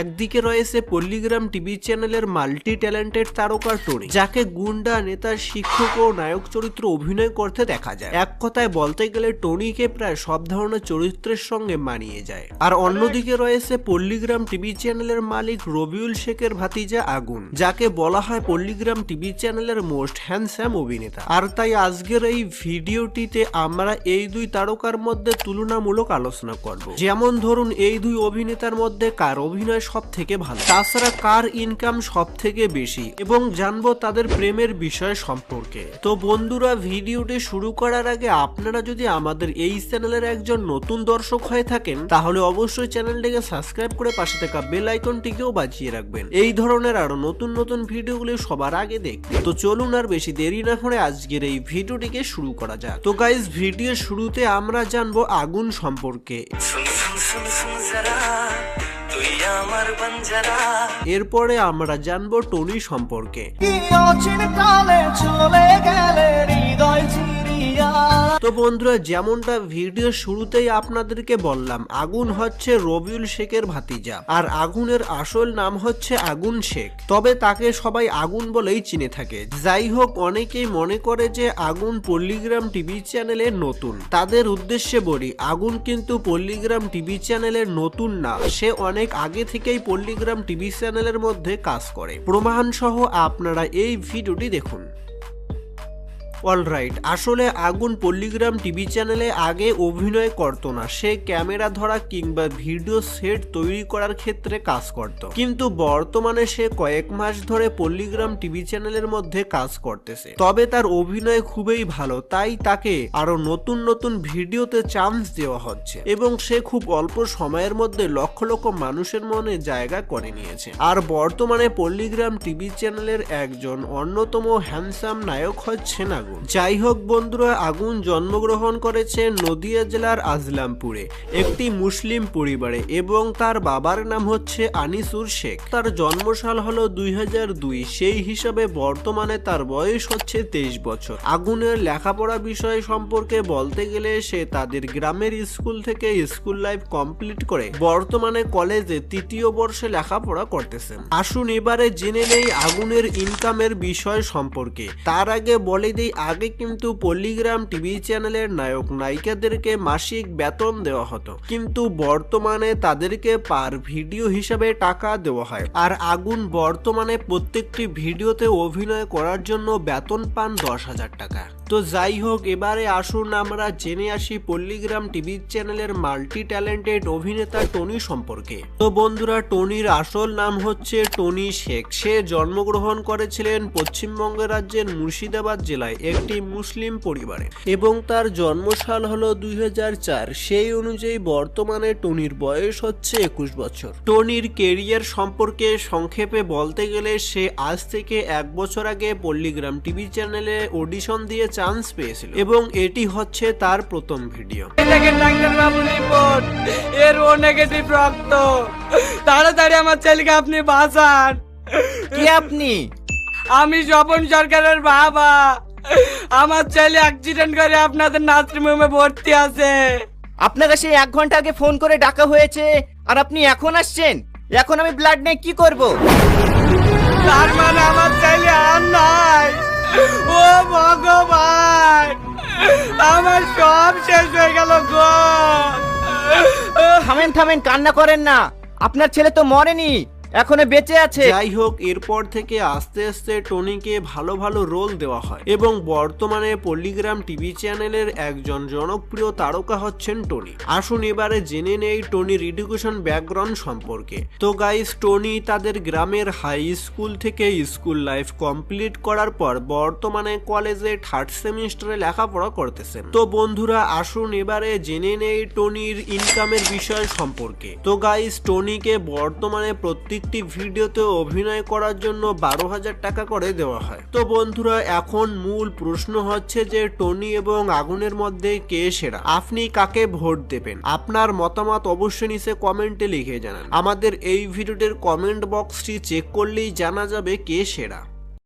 একদিকে রয়েছে পল্লীগ্রাম টিভি চ্যানেলের মাল্টি ট্যালেন্টেড তারকা টনি, যাকে গুন্ডা নেতা শিক্ষক ও নায়ক চরিত্র অভিনয় করতে দেখা যায়। এক কথায় বলতে গেলে টনিকে প্রায় সব ধরনের চরিত্রের সঙ্গে মানিয়ে যায়। আর অন্যদিকে রয়েছে পল্লীগ্রাম টিভি চ্যানেলের মালিক রবিউল শেখের ভাতিজা আগুন, যাকে বলা হয় পল্লীগ্রাম টিভি চ্যানেলের মোস্ট হ্যান্ডসাম অভিনেতা। আর তাই আজকের এই ভিডিওটিতে আমরা এই দুই তারকার মধ্যে তুলনামূলক আলোচনা করব। যেমন ধরুন, এই দুই অভিনেতার মধ্যে কার অভিনয় সব থেকে ভালো তাছাড়া কার ইনকাম সব থেকে বেশি এবং জানব তাদের প্রেমের বিষয় সম্পর্কে তো বন্ধুরা ভিডিওটি শুরু করার আগে আপনারা যদি আমাদের এই চ্যানেলের একজন নতুন দর্শক হয়ে থাকেন তাহলে অবশ্যই চ্যানেলটিকে সাবস্ক্রাইব করে পাশে থাকা বেল আইকনটিকেও বাজিয়ে রাখবেন এই ধরনের আরও নতুন নতুন ভিডিওগুলি সবার আগে দেখতে তো চলুন আর বেশি দেরি না করে আজকের এই ভিডিওটিকে শুরু করা যাক তো গাইজ ভিডিও শুরুতে আমরা জানব আগুন সম্পর্কে তুই আমার বঞ্জারা এরপরে আমরা জানব টনি সম্পর্কে। অচিন কালে চলে গেলে হৃদয় তো বন্ধুরা, যেমনটা ভিডিও শুরুতেই আপনাদেরকে বললাম, আগুন হচ্ছে রবিউল শেখের ভাতিজা। আর আগুনের আসল নাম হচ্ছে আগুন শেখ। তবে তাকে সবাই আগুন বলেই চিনে থাকে। যাই হোক, অনেকেই মনে করে যে আগুন পল্লীগ্রাম টিভি চ্যানেলে নতুন। তাদের উদ্দেশ্যে বলি, আগুন কিন্তু পল্লীগ্রাম টিভি চ্যানেলের নতুন না। সে অনেক আগে থেকেই পল্লীগ্রাম টিভি চ্যানেলের মধ্যে কাজ করে। প্রমাণ সহ আপনারা এই ভিডিওটি দেখুন। অলরাইট আসলে আগুন পল্লীগ্রাম টিভি চ্যানেলে আগে অভিনয় করত না। সে ক্যামেরা ধরা কিংবা ভিডিও সেট তৈরি করার ক্ষেত্রে কাজ করত। কিন্তু বর্তমানে সে কয়েক মাস ধরে পল্লীগ্রাম টিভি চ্যানেলের মধ্যে কাজ করতেছে। তবে তার অভিনয় খুবই ভালো। তাই তাকে আরও নতুন নতুন ভিডিওতে চান্স দেওয়া হচ্ছে। এবং সে খুব অল্প সময়ের মধ্যে লক্ষ লক্ষ মানুষের মনে জায়গা করে নিয়েছে। আর বর্তমানে পল্লীগ্রাম টিভি চ্যানেলের একজন অন্যতম হ্যান্ডসাম নায়ক হচ্ছেন আগুন। যাই হোক বন্ধুরা, আগুন জন্মগ্রহণ করেছে নদিয়া জেলার আজলামপুরে, একটি মুসলিম পরিবারে এবং তার বাবার নাম হচ্ছে আনিসুর শেখ। তার জন্মসাল হলো দুই হাজার দুই, সেই হিসাবে বর্তমানে তার বয়স হচ্ছে তেইশ বছর। আগুনের লেখাপড়া বিষয় সম্পর্কে বলতে গেলে সে তাদের গ্রামের স্কুল থেকে স্কুল লাইফ কমপ্লিট করে বর্তমানে কলেজে তৃতীয় বর্ষে লেখাপড়া করতেছেন। আসুন এবারে জেনে নেই আগুনের ইনকামের বিষয় সম্পর্কে। তার আগে বলে দিই আগে কিন্তু পল্লীগ্রাম টিভি চ্যানেলের নায়ক নায়িকাদেরকে মাসিক বেতন দেওয়া হতো। কিন্তু বর্তমানে তাদেরকে পার ভিডিও হিসাবে টাকা দেওয়া হয়। আর আগুন বর্তমানে প্রত্যেকটি ভিডিওতে অভিনয় করার জন্য বেতন পান দশ হাজার টাকা। তো যাই হোক, এবারে আসুন আমরা জেনে আসি পল্লীগ্রাম টিভি চ্যানেলের মাল্টি ট্যালেন্টেড অভিনেতা টনি সম্পর্কে। তো বন্ধুরা টনির আসল নাম হচ্ছে টনি শেখ সে জন্মগ্রহণ করেছিলেন পশ্চিমবঙ্গ রাজ্যের মুর্শিদাবাদ জেলায়। একটি মুসলিম পরিবারে এবং তার জন্মসাল হলো দুই হাজার চার। সেই অনুযায়ী বর্তমানে টনির বয়স হচ্ছে একুশ বছর। টনির কেরিয়ার সম্পর্কে সংক্ষেপে বলতে গেলে সে আজ থেকে এক বছর আগে পল্লীগ্রাম টিভি চ্যানেলে অডিশন দিয়ে চান্স পেয়েছিল এবং এটি হচ্ছে তার প্রথম ভিডিও। এর ও নেগেটিভ রক্ত। তাড়াতাড়ি আমার ছেলেকে আপনি বাঁচান। কি আপনি? আমি স্বপন সরকারের বাবা। আমার ছেলে অ্যাক্সিডেন্ট করে আপনাদের নার্সিংহোমে ভর্তি আছে। আপনাকে সেই এক ঘণ্টা আগে ফোন করে ডাকা হয়েছে আর আপনি এখন আসছেন? এখন আমি ব্লাড নিয়ে কি করব? তার মানে আমার ছেলে আর নাই। ও ভগবান! আমার সব শেষ হয়ে গেল গো। থামেন থামেন কান্না করেন না। আপনার ছেলে তো মরেনি। এখনও বেঁচে আছে। যাই হোক, এরপর থেকে আস্তে আস্তে টনিকে ভালো ভালো রোল দেওয়া হয় এবং বর্তমানে পল্লীগ্রাম টিভি চ্যানেলের একজন জনপ্রিয় তারকা হচ্ছেন টনি। আসুন এবারে জেনে নেই টনির এডুকেশন ব্যাকগ্রাউন্ড সম্পর্কে। তো গাইস টনি তাদের গ্রামের হাই স্কুল থেকে স্কুল লাইফ কমপ্লিট করার পর বর্তমানে কলেজে থার্ড সেমিস্টারে লেখাপড়া করতেছেন। তো বন্ধুরা, আসুন এবারে জেনে নেই টনির ইনকামের বিষয় সম্পর্কে। তো গাইস টনিকে বর্তমানে প্রত্যেকটি ভিডিওতে অভিনয় করার জন্য বারো হাজার টাকা করে দেওয়া হয়। তো বন্ধুরা, এখন মূল প্রশ্ন হচ্ছে যে, টনি এবং আগুনের মধ্যে কে সেরা? আপনি কাকে ভোট দেবেন? আপনার মতামত অবশ্যই নিচে কমেন্টে লিখে জানান। আমাদের এই ভিডিওটির কমেন্ট বক্সটি চেক করলেই জানা যাবে কে সেরা।